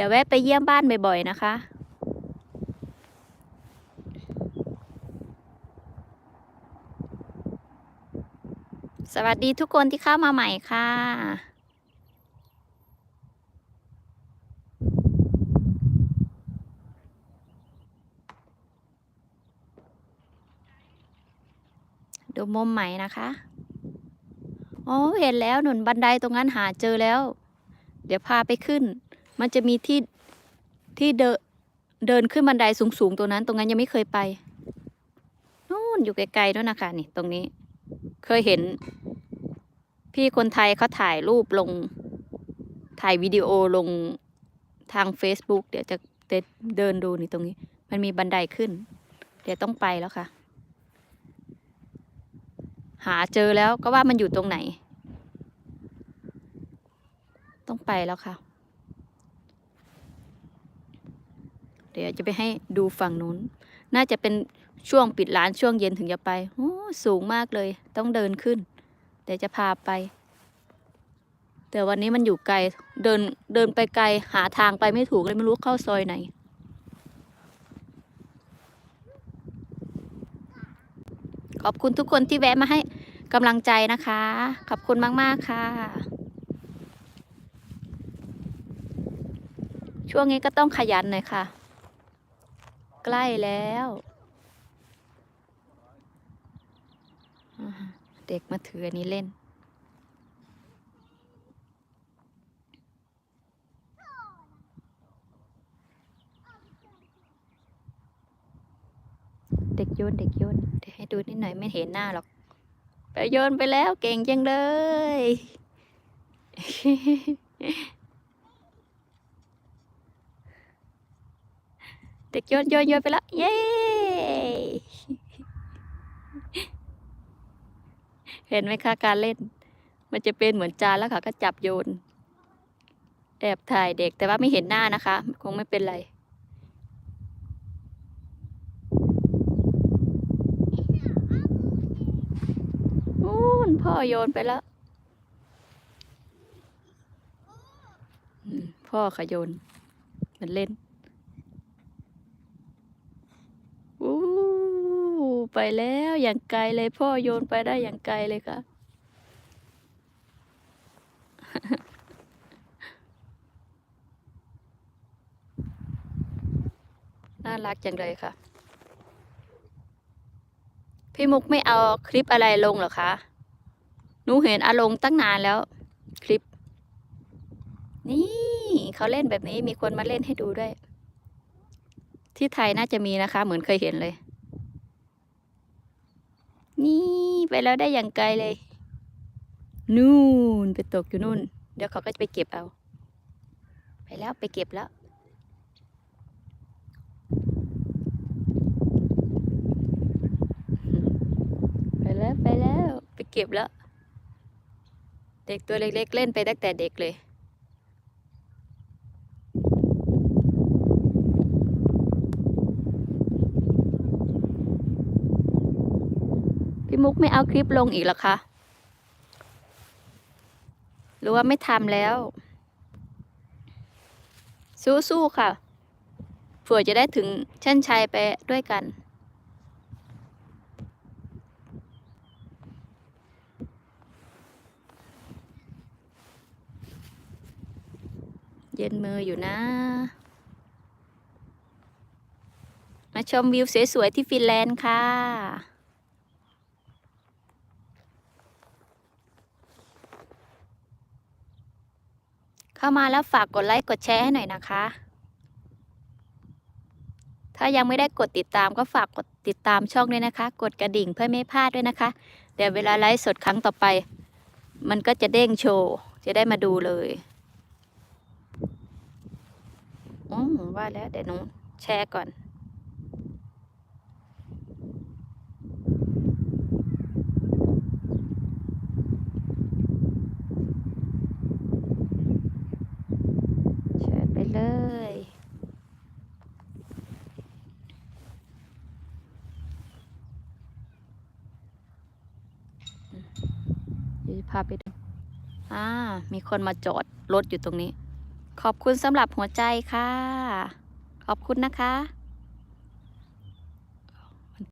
ดี๋ยวแวะไปเยี่ยมบ้านบ่อยๆนะคะ สวัสดีทุกคนที่เข้ามาใหม่ค่ะดูมุมใหม่นะคะ อ๋อ เห็นแล้วหนุนบันไดตรงนั้นหาเจอแล้ว เดี๋ยวพาไปขึ้น มันจะมีที่ที่เดินเดินขึ้นบันไดสูงๆตรงนั้น ตรงนั้นยังไม่เคยไปนู่นอยู่ไกลๆด้วยนะคะนี่ ตรงนี้ เคยเห็น พี่คนไทยเขาถ่ายรูปลง ถ่ายวิดีโอลงทาง Facebook เดี๋ยวจะเดินดูนี่ตรงนี้ มันมีบันไดขึ้น เดี๋ยวต้องไปแล้วค่ะ หาเจอแล้วก็ว่ามันอยู่ตรงไหน ต้องไปแล้วค่ะ ดี๋ยวจะไปให้ดูฝั่งนู้น น่าจะเป็นช่วงปิดร้านช่วงเย็นถึงจะไปโอ้สูงมากเลย ต้องเดินขึ้น เดี๋ยวจะพาไป แต่วันนี้มันอยู่ไกล เดินเดินไปไกล หาทางไปไม่ถูกเลยไม่รู้เข้าซอยไหน ขอบคุณทุกคนที่แวะมาให้กำลังใจนะคะ ขอบคุณมาก ๆ ค่ะ ช่วงนี้ก็ต้องขยันหน่อยค่ะ ใกล้แล้ว เด็กมาถืออันนี้เล่น เด็กโยนเด็กโยนเดี๋ยวให้ดูนิดหน่อยไม่เห็นหน้าหรอก ไปโยนไปแล้วเก่งจังเลย เด็กโยนโยนโยนไปแล้วเย้เห็นไหมคะการเล่น มันจะเป็นเหมือนจานแล้วค่ะ ก็จับโยน แอบถ่ายเด็กแต่ว่าไม่เห็นหน้านะคะ คงไม่เป็นไรนู่นพ่อโยนไปแล้วพ่อขโยนมันเล่น อู้ ไปแล้วอย่างไกลเลยพ่อโยนไปได้อย่างไกลเลยค่ะ น่ารักจังเลยค่ะ พี่มุกไม่เอาคลิปอะไรลงหรอคะหนูเห็นอาลงตั้งนานแล้ว คลิป นี่เขาเล่นแบบนี้มีคนมาเล่นให้ดูด้วย ที่ไทยน่าจะมีนะคะ เหมือนเคยเห็นเลย นี่ไปแล้วได้อย่างไกลเลย นู่นไปตกอยู่นู่น เดี๋ยวเขาก็จะไปเก็บเอา ไปแล้วไปเก็บแล้ว ไปแล้วไปแล้วไปเก็บแล้ว เด็กตัวเล็กๆเล่นไปตั้งแต่เด็กเลย พี่มุกไม่เอาคลิปลงอีกหรอคะหรือว่าไม่ทำแล้ว สู้ๆค่ะเผื่อจะได้ถึงเช่นชัยไปด้วยกัน เย็นมืออยู่นะ มาชมวิวสวยๆที่ฟินแลนด์ค่ะ เข้ามาแล้วฝากกดไลค์กดแชร์ให้หน่อยนะคะ ถ้ายังไม่ได้กดติดตามก็ฝากกดติดตามช่องด้วยนะคะ กดกระดิ่งเพื่อไม่พลาดด้วยนะคะ เดี๋ยวเวลาไลฟ์สดครั้งต่อไป มันก็จะเด้งโชว์จะได้มาดูเลยอืมว่าแล้วเดี๋ยวหนูแชร์ก่อน แชร์ไปเลย เดี๋ยวจะ พาไปดู อ่า มีคนมาจอดรถอยู่ตรงนี้ ขอบคุณสำหรับหัวใจค่ะ ขอบคุณนะคะ